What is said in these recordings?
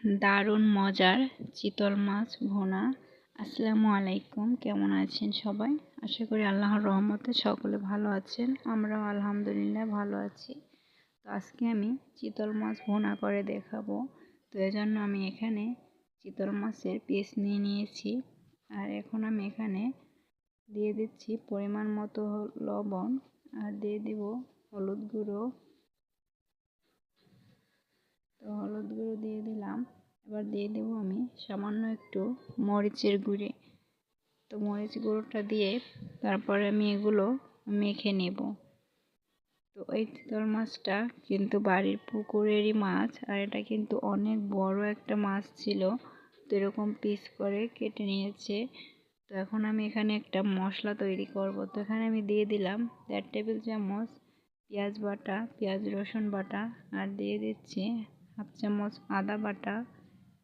দারুণ মজার চিতল মাছ ভোনা। আসসালামু আলাইকুম, কেমন আছেন সবাই? আশা করি আল্লাহর রহমতে সকলে ভালো আছেন, আমরাও আলহামদুলিল্লাহ ভালো আছি। তো আজকে আমি চিতল মাছ ভোনা করে দেখাবো। তো এজন্য আমি এখানে চিতল মাছের পিস নিয়ে নিয়েছি। আর এখন আমি এখানে দিয়ে দিচ্ছি পরিমাণ মতো লবণ। আর দিয়ে দিব হলুদ গুঁড়ো তো হলুদ গুঁড়ো দিয়ে দিলাম। এবার দিয়ে দেবো আমি সামান্য একটু মরিচের গুঁড়ি। তো মরিচ গুঁড়োটা দিয়ে তারপরে আমি এগুলো মেখে নেব। তো এই চিতল মাছটা কিন্তু বাড়ির পুকুরেরই মাছ আর এটা কিন্তু অনেক বড় একটা মাছ ছিল। তো এরকম পিস করে কেটে নিয়েছে। তো এখন আমি এখানে একটা মশলা তৈরি করব। তো এখানে আমি দিয়ে দিলাম দেড় টেবিল চামচ পেঁয়াজ বাটা, পেঁয়াজ রসুন বাটা আর দিয়ে দিচ্ছি হাফ চামচ আদা বাটা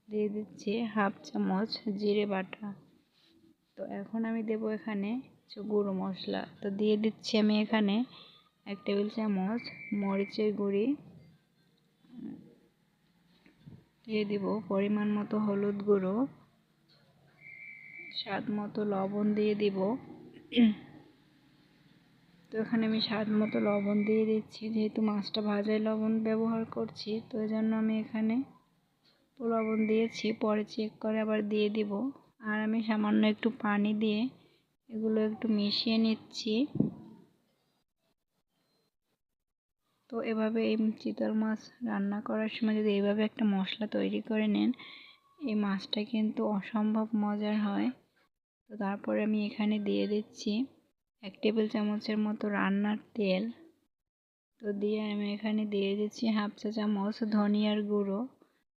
দিয়ে দিচ্ছি হাফ চামচ জিরে বাটা। তো এখন আমি দেব এখানে কিছু গুঁড়ো মশলা। তো দিয়ে দিচ্ছি আমি এখানে এক টেবিল চামচ মরিচের গুঁড়ি। দিয়ে দিব পরিমাণ মতো হলুদ গুঁড়ো। স্বাদ মতো লবণ দিয়ে দিব। তো এখানে আমি স্বাদ মতো লবণ দিয়ে দিচ্ছি, যেহেতু মাছটা ভাজায় লবণ ব্যবহার করছি, তো এই জন্য আমি এখানে লবণ দিয়েছি। পরে চেক করে আবার দিয়ে দিব। আর আমি সামান্য একটু পানি দিয়ে এগুলো একটু মিশিয়ে নিচ্ছি। তো এভাবে এই চিতল মাছ রান্না করার সময় যদি এইভাবে একটা মশলা তৈরি করে নেন, এই মাছটা কিন্তু অসম্ভব মজার হয়। তো তারপরে আমি এখানে দিয়ে দিচ্ছি। এক টেবিল চামচের মতো রান্নার তেল। তো দিয়ে আমি এখানে দিয়ে দিচ্ছি হাফ চা চামচ ধনিয়ার গুঁড়ো।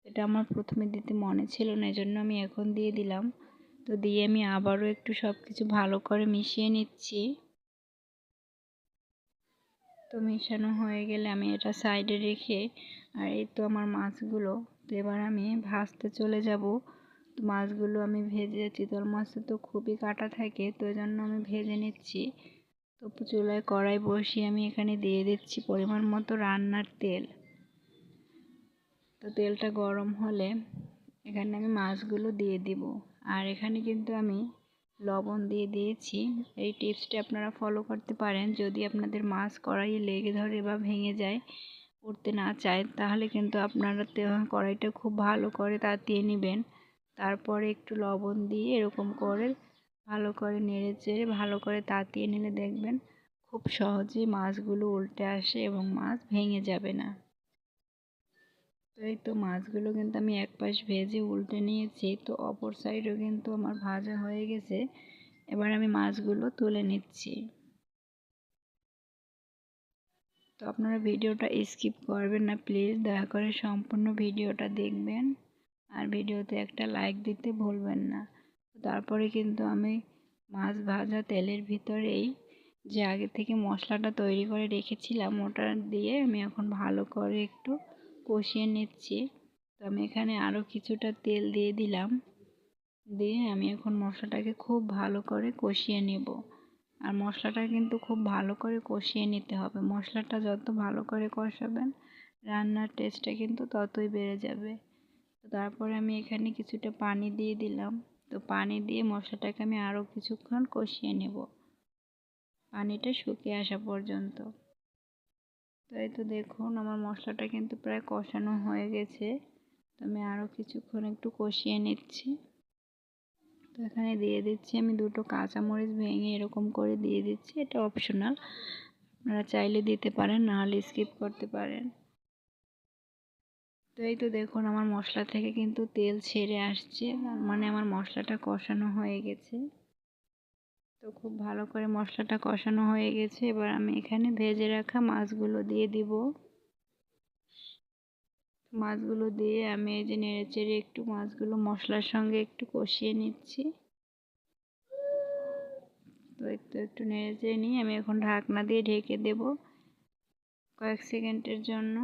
এটা আমার প্রথমে দিতে মনে ছিল না, এজন্য আমি এখন দিয়ে দিলাম। তো দিয়ে আমি আবারও একটু সব কিছু ভালো করে মিশিয়ে নিচ্ছি। তো মেশানো হয়ে গেলে আমি এটা সাইডে রেখে, আর এই তো আমার মাছগুলো, তো এবার আমি ভাজতে চলে যাব। তো মাছগুলো আমি ভেজে চিতল মাছে তো খুবই কাটা থাকে তো জন্য আমি ভেজে নিচ্ছি। তো চুলায় কড়াই বসিয়ে আমি এখানে দিয়ে দিচ্ছি পরিমাণ মতো রান্নার তেল। তো তেলটা গরম হলে এখানে আমি মাছগুলো দিয়ে দিব। আর এখানে কিন্তু আমি লবণ দিয়ে দিয়েছি। এই টিপসটি আপনারা ফলো করতে পারেন। যদি আপনাদের মাছ কড়াইয়ে লেগে ধরে বা ভেঙে যায়, উঠতে না চায়, তাহলে কিন্তু আপনারা কড়াইটা খুব ভালো করে তাতিয়ে নেবেন। তারপরে একটু লবণ দিয়ে এরকম করে ভালো করে নেড়ে চেড়ে, ভালো করে তাতিয়ে নিলে দেখবেন খুব সহজেই মাছগুলো উল্টে আসে এবং মাছ ভেঙে যাবে না। তো এই তো মাছগুলো কিন্তু আমি এক পাশ ভেজে উল্টে নিয়েছি, তো অপর সাইডও কিন্তু আমার ভাজা হয়ে গেছে। এবার আমি মাছগুলো তুলে নিচ্ছি। তো আপনারা ভিডিওটা স্কিপ করবেন না, প্লিজ দয়া করে সম্পূর্ণ ভিডিওটা দেখবেন। আর ভিডিওতে একটা লাইক দিতে ভুলবেন না। তারপরে কিন্তু আমি মাছ ভাজা তেলের ভিতরেই যে আগে থেকে মশলাটা তৈরি করে রেখেছিলাম, ওটা দিয়ে আমি এখন ভালো করে একটু কষিয়ে নিচ্ছি। তো আমি এখানে আরও কিছুটা তেল দিয়ে দিলাম। দিয়ে আমি এখন মশলাটাকে খুব ভালো করে কষিয়ে নেব। আর মশলাটা কিন্তু খুব ভালো করে কষিয়ে নিতে হবে। মশলাটা যত ভালো করে কষাবেন, রান্নার টেস্টটা কিন্তু ততই বেড়ে যাবে। তো তারপরে আমি এখানে কিছুটা পানি দিয়ে দিলাম। তো পানি দিয়ে মশলাটাকে আমি আরও কিছুক্ষণ কষিয়ে নেব। পানিটা শুকিয়ে আসা পর্যন্ত। তো এই তো দেখুন, আমার মশলাটা কিন্তু প্রায় কষানো হয়ে গেছে। তো আমি আরও কিছুক্ষণ একটু কষিয়ে নিচ্ছি। তো এখানে দিয়ে দিচ্ছি আমি দুটো কাঁচামরিচ ভেঙে এরকম করে দিয়ে দিচ্ছি। এটা অপশনাল। আপনারা চাইলে দিতে পারেন নাহলে স্কিপ করতে পারেন। তো এই তো দেখুন, আমার মশলা থেকে কিন্তু তেল ছেড়ে আসছে। মানে আমার মশলাটা কষানো হয়ে গেছে। তো খুব ভালো করে মশলাটা কষানো হয়ে গেছে। এবার আমি এখানে ভেজে রাখা মাছগুলো দিয়ে দিব। মাছগুলো দিয়ে আমি এই যে নেড়ে চেড়ে একটু মাছগুলো মশলার সঙ্গে একটু কষিয়ে নিচ্ছি। তো একটু একটু নেড়ে চেড়ে নিয়ে আমি এখন ঢাকনা দিয়ে ঢেকে দেব কয়েক সেকেন্ডের জন্য।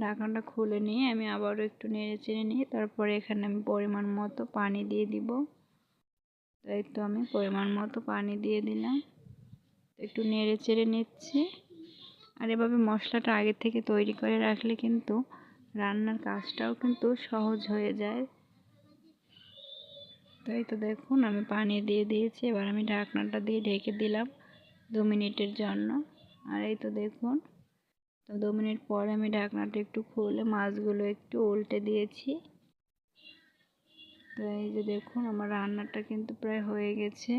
ঢাকনাটা খুলে নিয়ে আমি আবারও একটু নেড়ে চেড়ে নিয়ে তারপরে এখানে আমি পরিমাণ মতো পানি দিয়ে দিব। তাই তো আমি পরিমাণ মতো পানি দিয়ে দিলাম। একটু নেড়ে চেড়ে নিচ্ছি। আর এভাবে মশলাটা আগে থেকে তৈরি করে রাখলে কিন্তু রান্নার কাজটাও কিন্তু সহজ হয়ে যায়। তাই তো দেখুন, আমি পানি দিয়ে দিয়েছি। এবার আমি ঢাকনাটা দিয়ে ঢেকে দিলাম দু মিনিটের জন্য। আর এই তো দেখুন তো দু মিনিট পরে আমি ঢাকনাটা একটু খুলে মাছগুলো একটু উল্টে দিয়েছি। তো এই যে দেখুন, আমার রান্নাটা কিন্তু প্রায় হয়ে গেছে।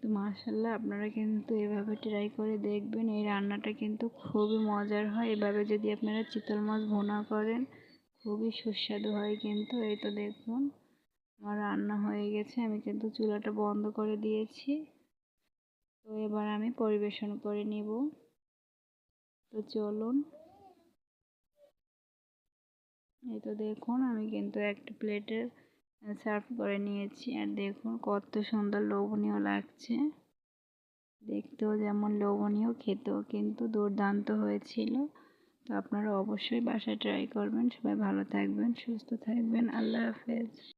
তো মার্শাল্লাহ আপনারা কিন্তু এভাবে ট্রাই করে দেখবেন, এই রান্নাটা কিন্তু খুবই মজার হয়। এভাবে যদি আপনারা চিতল মাছ ভোনা করেন, খুবই সুস্বাদু হয় কিন্তু। এই তো দেখুন, আমার রান্না হয়ে গেছে, আমি কিন্তু চুলাটা বন্ধ করে দিয়েছি। তো এবার আমি পরিবেশন করে নিব। তো চলুন। এই তো দেখুন, আমি কিন্তু একটা প্লেটে সার্ভ করে নিয়েছি। আর দেখুন কত সুন্দর লোভনীয় লাগছে। দেখতেও যেমন লোভনীয়, খেতেও কিন্তু দুর্দান্ত হয়েছিল। তো আপনারা অবশ্যই বাসায় ট্রাই করবেন। সবাই ভালো থাকবেন, সুস্থ থাকবেন। আল্লাহ হাফেজ।